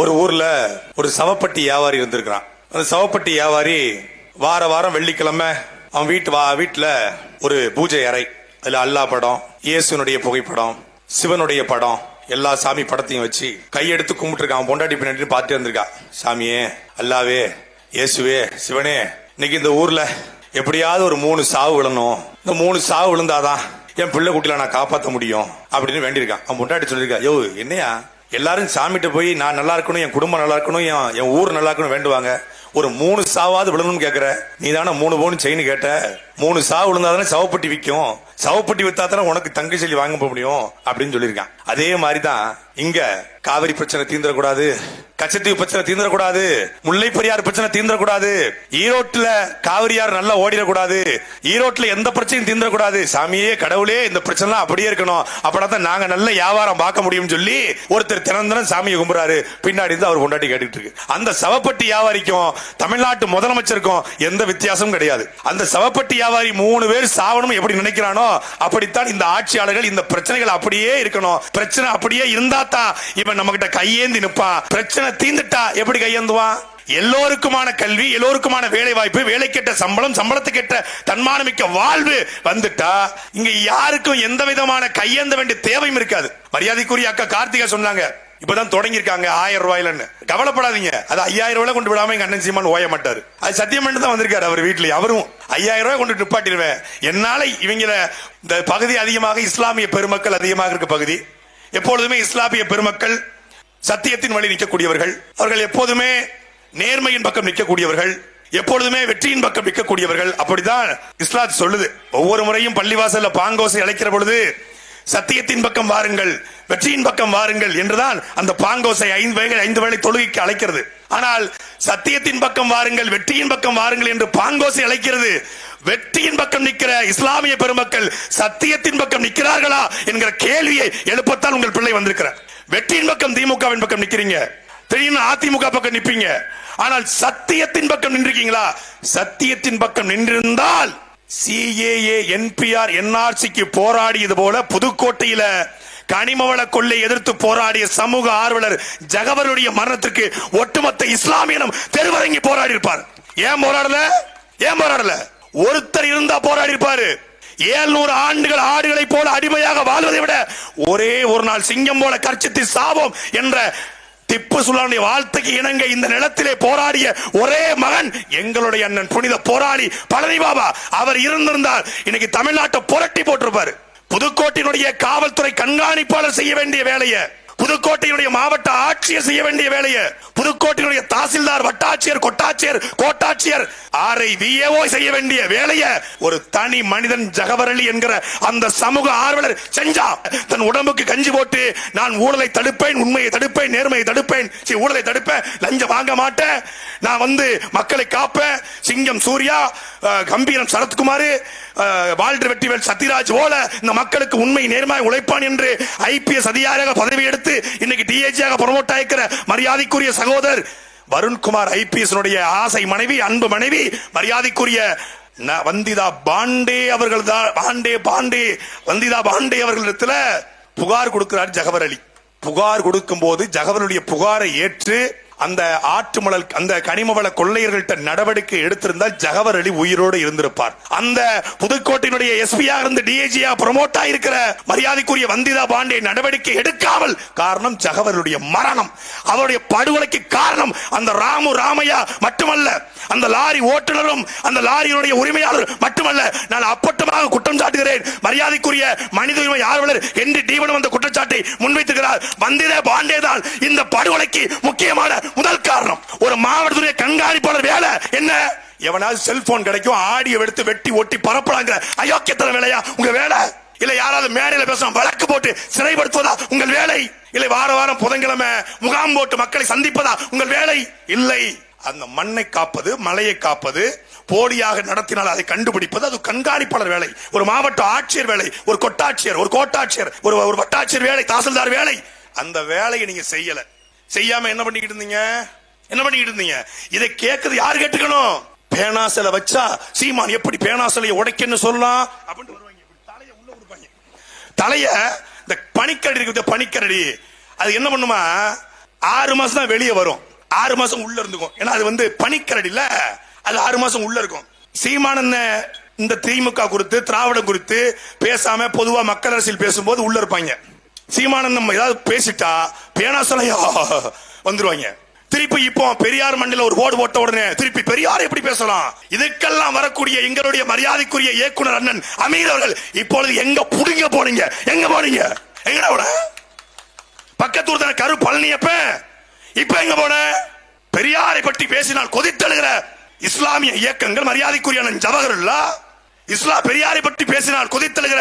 ஒரு ஊர்ல ஒரு சவப்பட்டி வியாபாரி இருந்திருக்கிறான். அந்த சவப்பட்டி வியாபாரி வார வாரம் வெள்ளிக்கிழமை அவன் வீட்டு வா வீட்டுல ஒரு பூஜை அறை. அதுல அல்லாஹ் படம் இயேசுனுடைய புகைப்படம் சிவனுடைய படம் எல்லா சாமி படத்தையும் வச்சு கையெடுத்து கும்பிட்டு இருக்கான் அவன் பொண்டாட்டி பின்னாடி பார்த்துட்டு இருந்திருக்கா. சாமியே அல்லாவே இயேசுவே சிவனே இன்னைக்கு இந்த ஊர்ல எப்படியாவது ஒரு மூணு சாவு விழணும். இந்த மூணு சாவு விழுந்தாதான் என் பிள்ளை குட்டில நான் காப்பாற்ற முடியும் அப்படின்னு வேண்டியிருக்கான். அவன் முன்னாடி சொல்லியிருக்கா யோ என்னையா? எல்லாரும் சாமிகிட்ட போய் நான் நல்லா இருக்கணும் என் குடும்பம் நல்லா இருக்கணும் என் என் ஊர் நல்லா இருக்கணும் வேண்டுவாங்க. ஒரு மூணு சாவாவது விழணும்னு கேக்குற. நீ தானே மூணு பவுன் செயின் கேட்ட. மூணு சாவு விழுந்தாதானே சவப்பட்டி விற்கும் சவப்பட்டி வித்தா தானே உனக்கு தங்கை வாங்க போக முடியும் அப்படின்னு சொல்லியிருக்கான். அதே மாதிரி தான் இங்க காவிரி பிரச்சனை தீந்துடக்கூடாது கச்சத்தீவு பிரச்சனை தீந்துடக்கூடாது முல்லை பெரியார் பிரச்சனை தீந்துடக்கூடாது ஈரோட்டுல காவிரியார் நல்லா ஓடிடக்கூடாது ஈரோட்டுல எந்த பிரச்சனையும் தீந்துடக்கூடாது சாமியே கடவுளே இந்த பிரச்சனை அப்படியே இருக்கணும். அப்படின்னா தான் நாங்க நல்ல வியாபாரம் பார்க்க முடியும்னு சொல்லி ஒருத்தர் தினந்தனம் சாமியை கும்புறாரு பின்னாடி இருந்து அவர் கொண்டாடி கேட்டுட்டு இருக்கு. அந்த சவப்பட்டி வியாபாரிக்கும் தமிழ்நாட்டு முதலமைச்சருக்கும் எந்த வித்தியாசமும் கிடையாது. அந்த சவப்பட்டி வியாபாரி மூணு பேர் சாவணும் எப்படி நினைக்கிறானோ அப்படித்தான் இந்த ஆட்சியாளர்கள் இந்த பிரச்சனைகள் அப்படியே இருக்கணும். பிரச்சனை அப்படியே இருந்தா தான் இவன் நம்ம கிட்ட கையேந்தி நிப்பான் பிரச்சனை தீந்துட்டா எப்படி கையேந்துவான் எல்லோருக்குமான கல்வி எல்லோருக்குமான வேலை வாய்ப்பு வேலை கேட்ட சம்பளம் சம்பளத்துக்கு தன்மானமிக்க வாழ்வு வந்துட்டா இங்க யாருக்கும் எந்த விதமான கையேந்த வேண்டிய தேவையும் இருக்காது. மரியாதைக்குரிய அக்கா கார்த்திகா சொன்னாங்க இப்பதான் தொடங்கி இருக்காங்க ஆயிரம் ரூபாயிலன்னு. கவலைப்படாதீங்க. அது ஐயாயிரம் ரூபாய் கொண்டு விடாம எங்க அண்ணன் சீமான் ஓய மாட்டாரு. அது சத்தியம் தான் வந்திருக்காரு அவர் வீட்டுல அவரும் ஐயாயிரம் ரூபாய் கொண்டு நிப்பாட்டிடுவேன். என்னால இவங்கள இந்த பகுதி அதிகமாக இஸ்லாமிய பெருமக்கள் அதிகமாக இருக்க பகுதி. எப்பொழுதுமே இஸ்லாமிய பெருமக்கள் சத்தியத்தின் வழி நிற்கக்கூடியவர்கள். அவர்கள் எப்போதுமே நேர்மையின் பக்கம் நிற்கக்கூடியவர்கள். எப்பொழுதுமே வெற்றியின் பக்கம் நிற்கக்கூடியவர்கள். அப்படிதான் இஸ்லாத் சொல்லுது. ஒவ்வொரு முறையும் பள்ளிவாசல்ல பாங்கோசை அழைக்கிற பொழுது சத்தியத்தின் பக்கம் வாருங்கள். வெற்றியின் பக்கம் வாருங்கள் என்றுதான் அந்த பாங்கோசை ஐந்து வேளை ஐந்து வேளை தொழுகைக்கு அழைக்கிறது. ஆனால் சத்தியத்தின் பக்கம் வாருங்கள் வெற்றியின் பக்கம் வாருங்கள் என்று பாங்கோசை அழைக்கிறது. வெற்றியின் பக்கம் நிற்கிற இஸ்லாமிய பெருமக்கள் சத்தியத்தின் பக்கம் நிற்கிறார்களா என்கிற கேள்வியை எழுப்பத்தான் உங்கள் பிள்ளை வந்திருக்கிறார். வெற்றியின் பக்கம் திமுகவின் பக்கம் நிக்கிறீங்க திடீர்னு அதிமுக பக்கம் நிற்பீங்க. ஆனால் சத்தியத்தின் பக்கம் நின்றிருக்கீங்களா? சத்தியத்தின் பக்கம் நின்றிருந்தால் சிஏஏ என்பிஆர் என்ஆர்சிக்கு போராடியது போல புதுக்கோட்டையில கனிமவள கொள்ளை எதிர்த்து போராடிய சமூக ஆர்வலர் ஜகவருடைய மரணத்திற்கு ஒட்டுமொத்த இஸ்லாமியனும் தெருவரங்கி போராடி இருப்பார் ஏன் போராடல? ஏன் போராடல? ஒருத்தர் இருந்தா போராடி இருப்பாரு ஏழ்நூறு ஆண்டுகள் ஆடுகளை போல அடிமையாக வாழ்வதை விட ஒரே ஒரு நாள் சிங்கம் போல கர்ச்சித்து சாவோம் என்ற திப்பு சுல்தானுடைய வாழ்த்துக்கு இணங்க இந்த நிலத்திலே போராடிய ஒரே மகன் எங்களுடைய அண்ணன். புனித போராளி பழனி பாபா அவர் இருந்திருந்தார் இன்னைக்கு தமிழ்நாட்டை புரட்டி போட்டிருப்பாரு. புதுக்கோட்டினுடைய காவல்துறை கண்காணிப்பாளர் செய்ய வேண்டிய வேலையை புதுக்கோட்டையினுடைய மாவட்ட ஆட்சியர் செய்ய வேண்டிய வேலையை புதுக்கோட்டையினுடைய தாசில்தார் வட்டாட்சியர் கொட்டாட்சியர் கோட்டாட்சியர் ஆரை விஏஓ செய்ய வேண்டிய வேலையை ஒரு தனி மனிதன் ஜகவரளி என்கிற அந்த சமூக ஆர்வலர் செஞ்சா தன் உடம்புக்கு கஞ்சி போட்டு நான் ஊழலை தடுப்பேன் உண்மையை தடுப்பேன் நேர்மையை தடுப்பேன் ஊழலை தடுப்பேன் லஞ்சம் வாங்க மாட்டேன் நான் வந்து மக்களை காப்பேன் சிங்கம் சூர்யா கம்பீரம் சரத்குமார் வாழ்டு வெட்டிவேல் சத்யராஜ் போல இந்த மக்களுக்கு உண்மை நேர்மாய் உழைப்பான் என்று ஐபிஎஸ் அதிகாரியாக பதவி எடுத்து இன்னைக்கு டிஏஜியாக ப்ரொமோட் ஆயிருக்கிற மரியாதைக்குரிய சகோதரர் வருண்குமார் ஐபிஎஸ் ஆசை மனைவி அன்பு மனைவி மரியாதைக்குரிய வந்திதா பாண்டே அவர்கள் தான் பாண்டே பாண்டே வந்திதா பாண்டே அவர்களிடத்துல புகார் கொடுக்கிறார் ஜகவர் அலி புகார் கொடுக்கும் போது ஜகவருடைய புகாரை ஏற்று அந்த ஆற்றுமணல் அந்த கனிமவள கொள்ளையர்கள்ட்ட நடவடிக்கை எடுத்திருந்தால் ஜகவர் அலி உயிரோடு இருந்திருப்பார். அந்த புதுக்கோட்டையினுடைய எஸ்பியா இருந்து டிஏஜியா ப்ரமோட் ஆயிருக்கிற மரியாதைக்குரிய வந்திதா பாண்டே நடவடிக்கை எடுக்காமல் காரணம் ஜகவருடைய மரணம். அவருடைய படுகொலைக்கு காரணம் அந்த ராமு ராமையா மட்டுமல்ல அந்த லாரி ஓட்டுநரும் அந்த லாரியினுடைய உரிமையாளர் மட்டுமல்ல. நான் அப்பட்டமாக குற்றம் சாட்டுகிறேன். மரியாதைக்குரிய மனித உரிமை ஆர்வலர் என்று டீவனும் அந்த குற்றச்சாட்டை முன்வைத்துகிறார் வந்திதா பாண்டே தான் இந்த படுகொலைக்கு முக்கியமான முதல் காரணம் ஒரு மாவட்டத்துடைய கண்காணிப்பாளர் வேலை என்ன? எவனாவது செல்போன் கிடைக்கும் ஆடியோ எடுத்து வெட்டி ஒட்டி பரப்பலாங்கிற அயோக்கியத்தன வேலையா? உங்க வேலை? இல்ல யாராவது மேடையில பேசும் வழக்கு போட்டு சிறைப்படுத்துவதா உங்கள் வேலை? இல்லை வார வாரம் புதன்கிழமை முகாம் போட்டு மக்களை சந்திப்பதா உங்கள் வேலை? இல்லை. அந்த மண்ணை காப்பது மலையை காப்பது போலியாக நடத்தினால் அதை கண்டுபிடிப்பது அது கண்காணிப்பாளர் வேலை. ஒரு மாவட்ட ஆட்சியர் வேலை ஒரு கொட்டாட்சியர் ஒரு கோட்டாட்சியர் ஒரு ஒரு வட்டாட்சியர் வேலை தாசில்தார் வேலை. அந்த வேலையை நீங்க செய்யல. செய்யாம என்ன பண்ணிக்கிட்டு இருந்தீங்க? என்ன பண்ணிக்கிட்டு இருந்தீங்க? இதை கேட்கறது யார் கேட்டுக்கணும்? பேனாசலை வச்சா சீமான் எப்படி பேனாசலையை உடைக்கன்னு சொல்லலாம். அப்படின்னு வருவாங்க. தலையை உள்ள கொடுப்பாங்க. தலைய இந்த பனிக்கரடி இருக்கு பனிக்கரடி. அது என்ன பண்ணுமா? ஆறு மாசம் தான் வெளியே வரும். ஆறு மாசம் உள்ள இருந்துக்கும். ஏன்னா அது வந்து பனிக்கரடி இல்ல. அது ஆறு மாசம் உள்ள இருக்கும். சீமானந்த இந்த திமுக குறித்து திராவிடம் குறித்து பேசாம பொதுவா மக்கள் அரசியல் பேசும்போது உள்ள இருப்பாங்க. சீமானந்தம் ஏதாவது பேசிட்டா பேனா சலையா? வந்துருவாங்க. திருப்பி இப்போ பெரியார் மண்ணில் ஒரு ஓடு போட்ட உடனே திருப்பி பெரியார் எப்படி பேசலாம்? இதுக்கெல்லாம் வரக்கூடிய எங்களுடைய மரியாதைக்குரிய இயக்குனர் அண்ணன் அமீர் அவர்கள் இப்பொழுது எங்க புடுங்க போனீங்க? எங்க போனீங்க? எங்கடா போன? பக்கத்தூர் தன கரு பழனியப்ப இப்ப எங்க போன? பெரியாரை பற்றி பேசினால் கொதித்தழுகிற இஸ்லாமிய இயக்கங்கள் மரியாதைக்குரிய அண்ணன் ஜவஹர்லா இஸ்லாம் பெரியாரை பற்றி பேசினால் கொதித்தழுகிற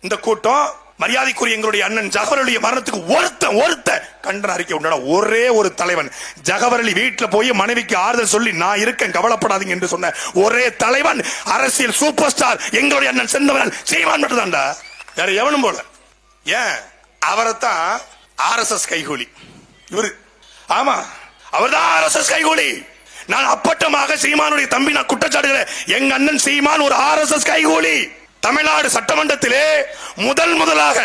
இந்த கூட்டம் மரியாதைக்குரிய எங்களுடைய அண்ணன் ஜகவரலிய மரணத்துக்கு ஒருத்த ஒருத்த கண்டன அறிக்கை உண்டான ஒரே ஒரு தலைவன். ஜகவரலி வீட்டில் போய் மனைவிக்கு ஆறுதல் சொல்லி நான் இருக்கேன் கவலைப்படாதீங்க என்று சொன்ன ஒரே தலைவன் அரசியல் சூப்பர் ஸ்டார் எங்களுடைய அண்ணன் செந்தவன் சீமான் மட்டும் தான்டா வேற எவனும் போல. ஏன்? அவரைத்தான் ஆர்எஸ்எஸ் கைகூலி. இவரு. ஆமா அவர்தான் ஆர்எஸ்எஸ் கைகூலி. நான் அப்பட்டமாக சீமானுடைய தம்பி நான் குற்றச்சாட்டுகிறேன் எங்க அண்ணன் சீமான் ஒரு ஆர்எஸ்எஸ் கைகூலி. தமிழ்நாடு சட்டமன்றத்திலே முதல் முதலாக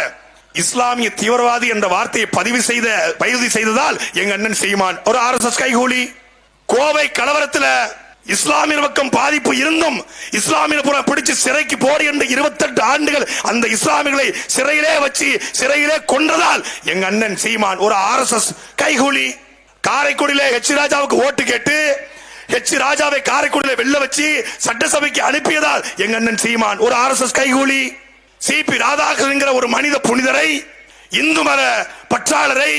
இஸ்லாமிய தீவிரவாதி என்ற வார்த்தையை பதிவு செய்த பதிவு செய்ததால் எங்க அண்ணன் சீமான் ஒரு ஆர்எஸ்எஸ் கைகூலி. கோவை கலவரத்தில் இஸ்லாமிய பக்கம் பாதிப்பு இருந்தும் இஸ்லாமிய புறம் பிடிச்சு சிறைக்கு போடு என்று இருபத்தெட்டு ஆண்டுகள் அந்த இஸ்லாமியர்களை சிறையிலே வச்சு சிறையிலே கொன்றதால் எங்க அண்ணன் சீமான் ஒரு ஆர்எஸ்எஸ் கைகூலி. காரைக்குடியிலே ஹெச் ராஜாவுக்கு ஓட்டு கேட்டு ஹெச் ராஜாவை காரைக்குடியில வெள்ள வச்சு சட்டசபைக்கு அனுப்பியதால் எங்க அண்ணன் சீமான் ஒரு ஆர்எஸ்எஸ் கைகூலி சிபி ராதாகிருஷ்ணங்கிற ஒரு மனித புனிதரை இந்து மத பற்றாளரை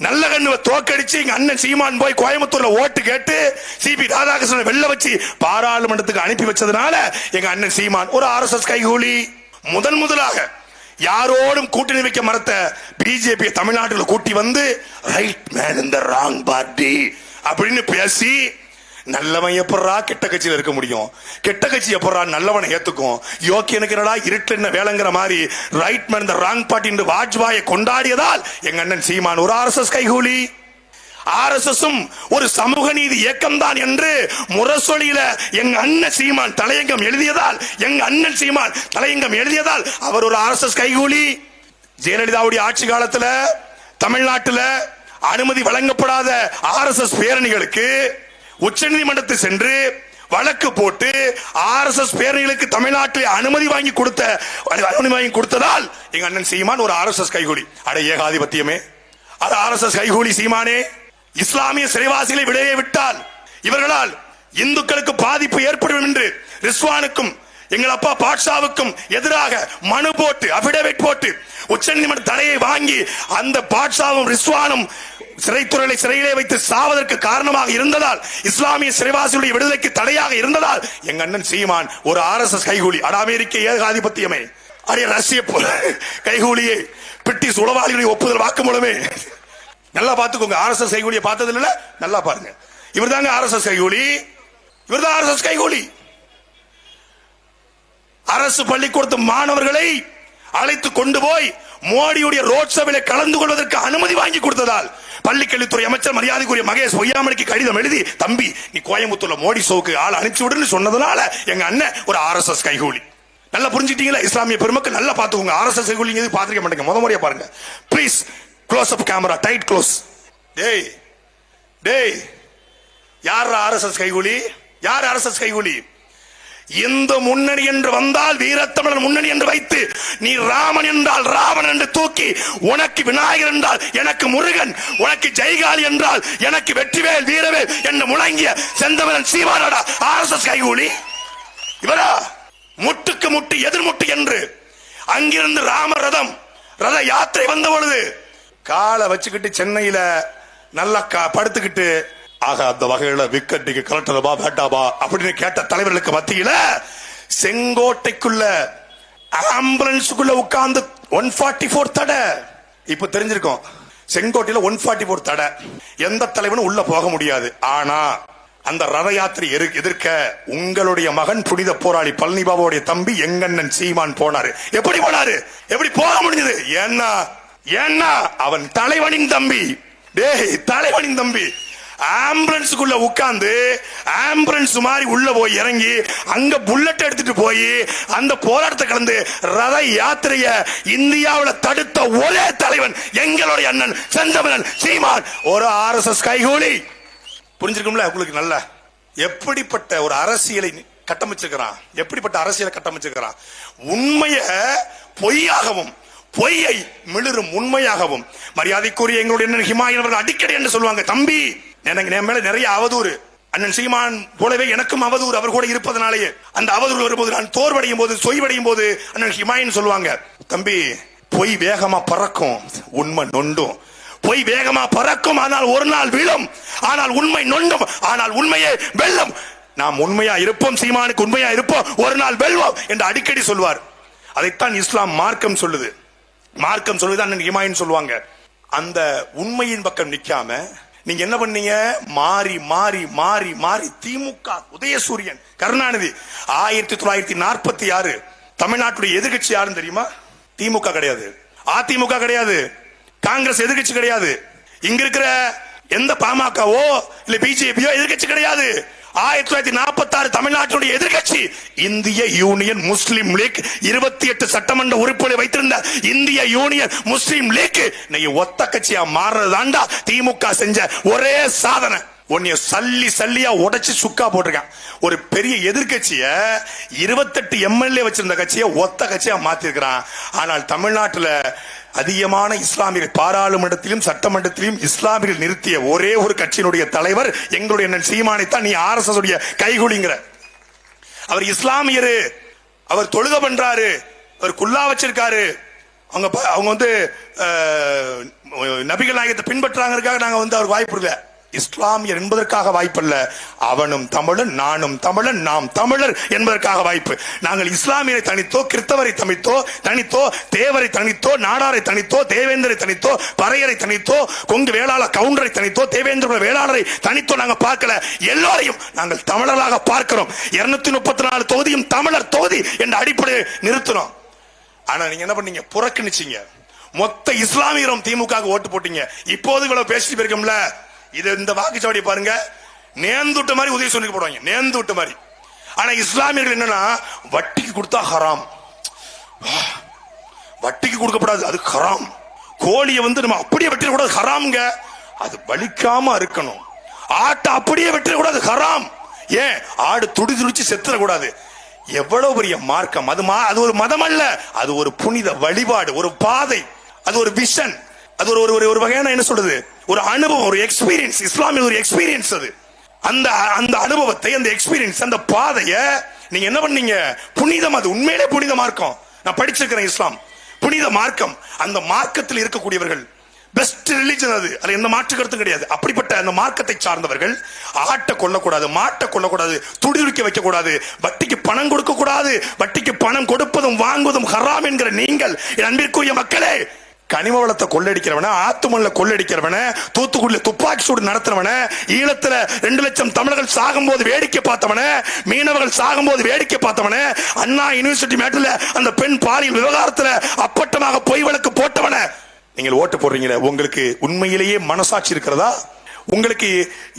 நல்ல கண்ணுவ தோக்கடிச்சு எங்க அண்ணன் சீமான் போய் கோயம்புத்தூர்ல ஓட்டு கேட்டு சிபி ராதாகிருஷ்ணனை வெள்ள வச்சு பாராளுமன்றத்துக்கு அனுப்பி வச்சதுனால எங்க அண்ணன் சீமான் ஒரு ஆர்எஸ்எஸ் கைகூலி. முதன் முதலாக யாரோடும் கூட்டணி வைக்க மறத்த பிஜேபி தமிழ்நாட்டில் கூட்டி வந்து ரைட் மேன் இந்த ராங் பார்ட்டி அப்படின்னு பேசி நல்லவன் எப்படா கெட்ட கட்சியில் இருக்க முடியும்? கெட்ட கட்சி எப்படா நல்லவனை ஏத்துக்கும்? யோக்கியனுக்கு என்னடா இருட்டு என்ன வேலைங்கிற மாதிரி ரைட் மேன் இந்த ராங் பார்ட்டி என்று வாஜ்பாயை கொண்டாடியதால் எங்க அண்ணன் சீமான் ஒரு ஆர்எஸ்எஸ் கைகூலி. ஆர்எஸ்எஸும் ஒரு சமூக நீதி இயக்கம் தான் என்று முரசொலியில எங்க அண்ணன் சீமான் தலையங்கம் எழுதியதால் எங்க அண்ணன் சீமான் தலையங்கம் எழுதியதால் அவர் ஒரு ஆர்எஸ்எஸ் கைகூலி. ஜெயலலிதாவுடைய ஆட்சி காலத்துல தமிழ்நாட்டில் அனுமதி வழங்கப்படாத ஆர்எஸ்எஸ் பேரணிகளுக்கு உச்சநீதிமன்றத்தை சென்று வழக்கு போட்டு ஆர்எஸ்எஸ் பேரணிகளுக்கு தமிழ்நாட்டில் அனுமதி வாங்கி கொடுத்த அனுமதி வாங்கி கொடுத்ததால் எங்க அண்ணன் சீமான் ஒரு ஆர்எஸ்எஸ் கைகூலி. அட ஏகாதிபத்தியமே. அது ஆர்எஸ்எஸ் கைகூலி சீமானே. இஸ்லாமிய சிறைவாசிகளை விடையே விட்டால் இவர்களால் இந்துக்களுக்கு பாதிப்பு ஏற்படும் என்று ரிஸ்வானுக்கும் எங்கள் அப்பா பாட்ஷாவுக்கும் எதிராக மனு போட்டு அபிடவிட் போட்டு உச்சநீதிமன்ற தடையை வாங்கி அந்த பாட்ஷாவும் ரிஸ்வானும் சிறைத்துறையை சிறையிலே வைத்து சாவதற்கு காரணமாக இருந்ததால் இஸ்லாமிய சிறைவாசிகளுடைய விடுதலைக்கு தடையாக இருந்ததால் எங்க அண்ணன் சீமான் ஒரு ஆர்எஸ்எஸ் கைகூலி அட அமெரிக்க ஏகாதிபத்தியமே அடைய ரஷ்ய கைகூலியே பிரிட்டிஷ் உளவாளிகளுடைய ஒப்புதல் வாக்குமூலமே நல்லா பார்த்துக்கோங்க எஸ் கைகூலியை பார்த்தது இல்ல நல்லா பாருங்க. இவர் தாங்க ஆர்எஸ்எஸ் கைகூலி? இவர் தான் ஆர்எஸ்எஸ் கைகூலி. அரசு பள்ளிக்கூடத்து மாணவர்களை அழைத்து கொண்டு போய் மோடியுடைய ரோட் சபையில கலந்து கொள்வதற்கு அனுமதி வாங்கி கொடுத்ததால் பள்ளிக்கல்வித்துறை அமைச்சர் மரியாதைக்குரிய மகேஷ் பொய்யாமணிக்கு கடிதம் எழுதி தம்பி நீ கோயம்புத்தூர்ல மோடி சோக்கு ஆள் அனுப்பிச்சு விடுன்னு சொன்னதுனால எங்க அண்ணன் ஒரு ஆர்எஸ்எஸ் கைகூலி. நல்லா புரிஞ்சுட்டீங்களா? இஸ்லாமிய பெருமக்கள் நல்லா பாத்துக்கோங்க எஸ் எஸ் கைகூலிங்க பாத்துக்க மாட்டேங்க. முத முறையா பாருங்க. Please close up camera tight close டேய் டேய் யார் ஆர்எஸ்எஸ் கைகூலி? யார் ஆர்எஸ்எஸ் கைகூலி? இந்த முன்னணி என்று வந்தால் வீரத்தமிழன் முன்னணி என்று வைத்து நீ ராமன் என்றால் ராவன் என்று தூக்கி உனக்கு விநாயகர் என்றால் எனக்கு முருகன் உனக்கு ஜெய்காலி என்றால் எனக்கு வெற்றிவேல் வீரவேல் என்று முழங்கிய செந்தமிழன் சீமானடா ஆர்எஸ்எஸ் கைகூலி. இவரா? முட்டுக்கு முட்டு எதிர்முட்டு என்று அங்கிருந்து ராம ரதம் ரத யாத்திரை வந்த பொழுது காலை வச்சுக்கிட்டு சென்னையில நல்லா படுத்துக்கிட்டு ஆக அந்த வகையில விக்கெட் நீங்க கலெக்டரபா வேண்டாமா அப்படின்னு கேட்ட தலைவர்களுக்கு மத்தியில செங்கோட்டைக்குள்ள ஆம்புலன்ஸுக்குள்ள உட்கார்ந்து ஒன் ஃபார்ட்டி ஃபோர் தடை. இப்ப தெரிஞ்சிருக்கோம். செங்கோட்டையில ஒன் ஃபார்ட்டி ஃபோர் தடை. எந்த தலைவனும் உள்ள போக முடியாது. ஆனா அந்த ரத யாத்திரை எதிர்- எதிர்க்க உங்களுடைய மகன் புனித போராளி பழனி பாபாவுடைய தம்பி எங்கண்ணன் சீமான் போனாரு. எப்படி போனாரு? எப்படி போக முடிஞ்சது? ஏன்னா ஏன்னா அவன் தலைவனின் தம்பி. டேய் தலைவனின் தம்பி. ஆம்புலன்ஸுக்குள்ள உட்காந்து ஆம்புலன்ஸ் மாதிரி உள்ள போய் இறங்கி அங்க புல்லட் எடுத்துட்டு போய் அந்த போராட்டத்தை கலந்து ரத யாத்திரைய இந்தியாவில் தடுத்த ஒரே தலைவன் எங்களுடைய அண்ணன் செந்தமிழன் சீமான். ஒரு ஆர்எஸ்எஸ் கைகூலி. புரிஞ்சிருக்கும்ல? உங்களுக்கு நல்ல. எப்படிப்பட்ட ஒரு அரசியலை கட்டமைச்சிருக்கிறான்? எப்படிப்பட்ட அரசியலை கட்டமைச்சிருக்கிறான்? உண்மைய பொய்யாகவும் பொய்யை மிளிரும் உண்மையாகவும். மரியாதைக்குரிய எங்களுடைய அண்ணன் அவர்கள் அடிக்கடி என்று சொல்லுவாங்க தம்பி. எனக்கு என் மேல நிறைய அவதூறு. அண்ணன் சீமான் போலவே எனக்கும் அவதூறு. அவர் கூட இருப்பதனாலேயே அந்த அவதூறு வரும்போது நான் தோர்வடையும் போது சொய்வடையும் போது அண்ணன் ஹிமாயின் சொல்லுவாங்க தம்பி பொய் வேகமா பறக்கும் உண்மை நொண்டும். பொய் வேகமா பறக்கும் ஆனால் ஒரு நாள் விழும். ஆனால் உண்மை நொண்டும். ஆனால் உண்மையே வெல்லும். நாம் உண்மையா இருப்போம் சீமானுக்கு உண்மையா இருப்போம். ஒரு நாள் வெல்வோம் என்று அடிக்கடி சொல்வார் அதைத்தான் இஸ்லாம் மார்க்கம் சொல்லுது. மார்க்கம் சொல்லுது அண்ணன் ஹிமாயின் சொல்லுவாங்க. அந்த உண்மையின் பக்கம் நிக்காம நீங்க என்ன பண்ணீங்க? மாறி மாறி மாறி மாறி திமுக உதயசூரியன் கருணாநிதி. ஆயிரத்தி தொள்ளாயிரத்தி நாற்பத்தி ஆறு தமிழ்நாட்டுடைய எதிர்கட்சி யாருன்னு தெரியுமா? திமுக கிடையாது. அதிமுக கிடையாது. காங்கிரஸ் எதிர்கட்சி கிடையாது. இங்க இருக்கிற எந்த பாமகவோ இல்ல பிஜேபியோ எதிர்கட்சி கிடையாது. ஆயிரத்தி தொள்ளாயிரத்தி நாற்பத்தி ஆறு தமிழ்நாட்டினுடைய எதிர்கட்சி இந்திய யூனியன் முஸ்லீம் லீக் இருபத்தி எட்டு சட்டமன்ற உறுப்பினர் வைத்திருந்த இந்திய யூனியன் முஸ்லீம் லீக் நீ ஒத்த கட்சியா மாறுறதாண்டா திமுக செஞ்ச ஒரே சாதனை. உன்னைய சல்லி சல்லியா உடைச்சு சுக்கா போட்டிருக்கான். ஒரு பெரிய எதிர்கட்சிய இருபத்தெட்டு எம்எல்ஏ வச்சிருந்த கட்சியை ஒத்த கட்சியா மாத்திருக்கிறான். ஆனால் தமிழ்நாட்டில் அதிகமான இஸ்லாமியர்கள் பாராளுமன்றத்திலும் சட்டமன்றத்திலும் இஸ்லாமியர்கள் நிறுத்திய ஒரே ஒரு கட்சியினுடைய தலைவர் எங்களுடைய அண்ணன் சீமானை நீ ஆர் எஸ் எஸ் உடைய கைகுலிங்கிற. அவர் இஸ்லாமியரு. அவர் தொழுக பண்றாரு. அவர் குல்லா வச்சிருக்காரு. அவங்க ப- அவங்க வந்து நபிகள் நாயகத்தை பின்பற்றாங்கிறதுக்காக நாங்க வந்து அவருக்கு வாய்ப்பு இல்லை இஸ்லாமியர் என்பதற்காக வாய்ப்பல்ல. அவனும் தமிழன் நானும் தமிழன் நாம் தமிழர் என்பதற்காக வாய்ப்பு. நாங்கள் இஸ்லாமியரை தனித்தோ கிறிஸ்தவரை தனித்தோ தனித்தோ தேவரை தனித்தோ நாடாரை தனித்தோ தேவேந்தரை தனித்தோ பறையரை தனித்தோ கொங்கு வேளாளர் கவுண்டரை தனித்தோ தேவேந்திர வேளாளரை தனித்தோ நாங்கள் பார்க்கல. எல்லோரையும் நாங்கள் தமிழராக பார்க்கிறோம். இருநூத்தி முப்பத்தி நாலு தொகுதியும் தமிழர் தொகுதி என்ற அடிப்படையை நிறுத்தினோம். ஆனா நீங்க என்ன பண்ணீங்க? புறக்கணிச்சீங்க. மொத்த இஸ்லாமியரும் திமுக ஓட்டு போட்டீங்க. இப்போது இவ்வளவு பேசிட்டு போயிருக்கோம்ல. இது இந்த வாக்குச்சாவடி பாருங்க. நேர்ந்துட்ட மாதிரி உதவி சொல்லி போடுவாங்க. நேர்ந்துட்ட மாதிரி. ஆனா இஸ்லாமியர்கள் என்னன்னா வட்டிக்கு கொடுத்தா ஹராம். வட்டிக்கு கொடுக்கப்படாது அது ஹராம். கோழியை வந்து நம்ம அப்படியே வெட்டிடக்கூடாது ஹராம்ங்க. அது வலிக்காம இருக்கணும். ஆட்டை அப்படியே வெட்டிடக்கூடாது ஹராம். ஏன்? ஆடு துடி துடிச்சு செத்துடக்கூடாது எவ்வளவு பெரிய மார்க்கம். அது மா அது ஒரு மதம் அல்ல அது ஒரு புனித வழிபாடு ஒரு பாதை. அது ஒரு விஷன் அது ஒரு ஒரு- ஒரு ஒரு வகையான என்ன சொல்றது? ஒரு அனுபவம் ஒரு எக்ஸ்பீரியன்ஸ் இஸ்லாமிய ஒரு எக்ஸ்பீரியன்ஸ் அது. அந்த அந்த அனுபவத்தை அந்த எக்ஸ்பீரியன்ஸ் அந்த பாதைய நீங்க என்ன பண்ணீங்க? புனிதம் அது. உண்மையிலே புனித மார்க்கம் நான் படிச்சிருக்கிறேன் இஸ்லாம். புனித மார்க்கம். அந்த மார்க்கத்தில் இருக்கக்கூடியவர்கள் பெஸ்ட் ரிலிஜன் அது. அதுல எந்த மாற்று கருத்தும் கிடையாது. அப்படிப்பட்ட அந்த மார்க்கத்தை சார்ந்தவர்கள் ஆட்டை கொல்லக்கூடாது மாட்டை கொல்லக்கூடாது துடிதுடிக்க வைக்க கூடாது வட்டிக்கு பணம் கொடுக்க கூடாது வட்டிக்கு பணம் கொடுப்பதும் வாங்குவதும் ஹராம் என்கிற நீங்கள் என் அன்பிற்குரிய மக்களே கனிம வளத்தை கொள்ளடிக்கிறவன ஆத்துமல்ல கொள்ளடிக்கிறவன தூத்துக்குடியில துப்பாக்கி சூடு நடத்துறவன ஈழத்துல ரெண்டு லட்சம் தமிழர்கள் சாகும்போது வேடிக்கை பார்த்தவன மீனவர்கள் சாகும்போது வேடிக்கை பார்த்தவன அண்ணா யூனிவர்சிட்டி மேட்டர்ல அந்த பெண் பாலியல் விவகாரத்துல அப்பட்டமாக பொய் வழக்கு போட்டவன. நீங்கள் ஓட்டு போடுறீங்களே உங்களுக்கு உண்மையிலேயே மனசாட்சி இருக்கிறதா? உங்களுக்கு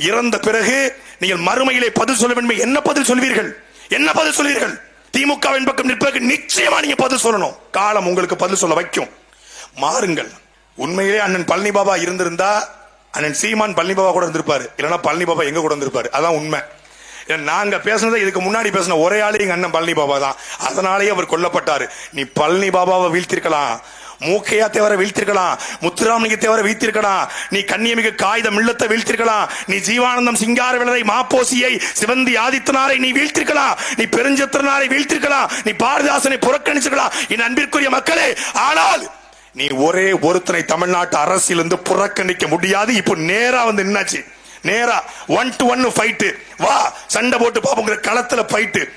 இறந்த பிறகு நீங்கள் மறுமையிலே பதில் சொல்ல வேண்டும் என்ன பதில் சொல்வீர்கள்? என்ன பதில் சொல்வீர்கள்? திமுகவின் பக்கம் நிற்பதற்கு நிச்சயமா நீங்க பதில் சொல்லணும். காலம் உங்களுக்கு பதில் சொல்ல வைக்கும். மாறுங்கள். உண்மையிலே அண்ணன் பழனி பாபா இருந்திருந்தா அண்ணன் சீமான் பழனி பாபா கூட இருந்திருப்பாரு. இல்லைன்னா பழனி பாபா எங்க கூட இருந்திருப்பாரு. அதான் உண்மை. ஏன்னா நாங்க பேசுனதை இதுக்கு முன்னாடி பேசின ஒரே ஆளு எங்க அண்ணன் பழனி பாபா தான். அதனாலேயே அவர் கொல்லப்பட்டாரு. நீ பழனி பாபாவை வீழ்த்திருக்கலாம். மூக்கையா தேவரை வீழ்த்திருக்கலாம். முத்துராமலிங்க தேவரை வீழ்த்திருக்கலாம். நீ கண்ணியமிகு காகித மில்லத்தை வீழ்த்திருக்கலாம். நீ ஜீவானந்தம் சிங்கார விளரை மாப்போசியை சிவந்தி ஆதித்தனாரை நீ வீழ்த்திருக்கலாம். நீ பெருஞ்சத்திரனாரை வீழ்த்திருக்கலாம். நீ பாரதிதாசனை புறக்கணிச்சிருக்கலாம் என் அன்பிற்குரிய மக்களே ஆனால் நீ ஒரே ஒருத்தனை தமிழ்நாட்டு அரசியலிருந்து புறக்கணிக்க முடியாது. இப்போ நேரா வந்து நின்னாச்சு. நேரா ஒன் டு ஒன் ஃபைட்டு வா சண்டை போட்டு பாப்போங்கிற களத்துல ஃபைட்டு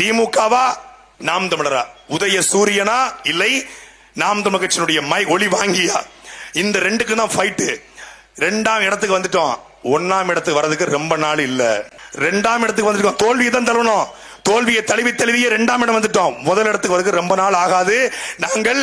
திமுகவா நாம் தமிழரா. உதய சூரியனா? இல்லை. நாம் தமிழ் கட்சியினுடைய மை ஒளி வாங்கியா? இந்த ரெண்டுக்கு தான் ஃபைட்டு ரெண்டாம் இடத்துக்கு வந்துட்டோம். ஒன்னாம் இடத்துக்கு வர்றதுக்கு ரொம்ப நாள் இல்ல. ரெண்டாம் இடத்துக்கு வந்துருக்கோம். தோல்வி தான் தள்ளணும். தோல்வியை தழுவி தழுவிய இரண்டாம் இடம் வந்துட்டோம். முதல் இடத்துக்கு வருது ரொம்ப நாள் ஆகாது. நாங்கள்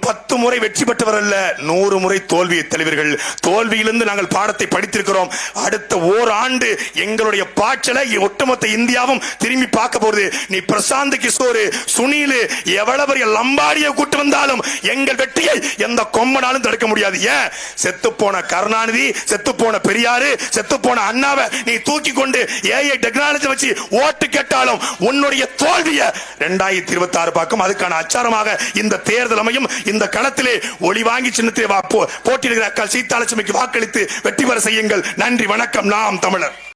பத்து முறை வெற்றி பெற்றவர் அல்ல. நூறு முறை தோல்வியை தழுவீர்கள். தோல்வியிலிருந்து நாங்கள் பாடத்தை படித்திருக்கிறோம். அடுத்த ஓராண்டு எங்களுடைய பாய்ச்சலை ஒட்டுமொத்த இந்தியாவும் திரும்பி பார்க்க போகுது. நீ பிரசாந்த் கிஷோர் சுனில் எவ்வளவு பெரிய லம்பாடியை கூட்டு வந்தாலும் எங்கள் வெற்றியை எந்த கொம்பனாலும் தடுக்க முடியாது. ஏன்? செத்து போன கருணாநிதி செத்து போன பெரியாரு செத்து போன அண்ணாவை நீ தூக்கி கொண்டு ஏஐ டெக்னாலஜி வச்சு ஓட்டு கேட்டாலும் உன்னுடைய தோல்வியை ரெண்டாயிரத்தி இருபத்தி ஆறு பார்க்கும். அதுக்கான அச்சாரமாக இந்த தேர்தல் அமையும். இந்த களத்திலே ஒளி வாங்கி சின்னத்திலே போ- போட்டியிடுகிற அக்கா சீதாலட்சுமிக்கு வாக்களித்து வெற்றி பெற செய்யுங்கள். நன்றி வணக்கம். நாம் தமிழர்.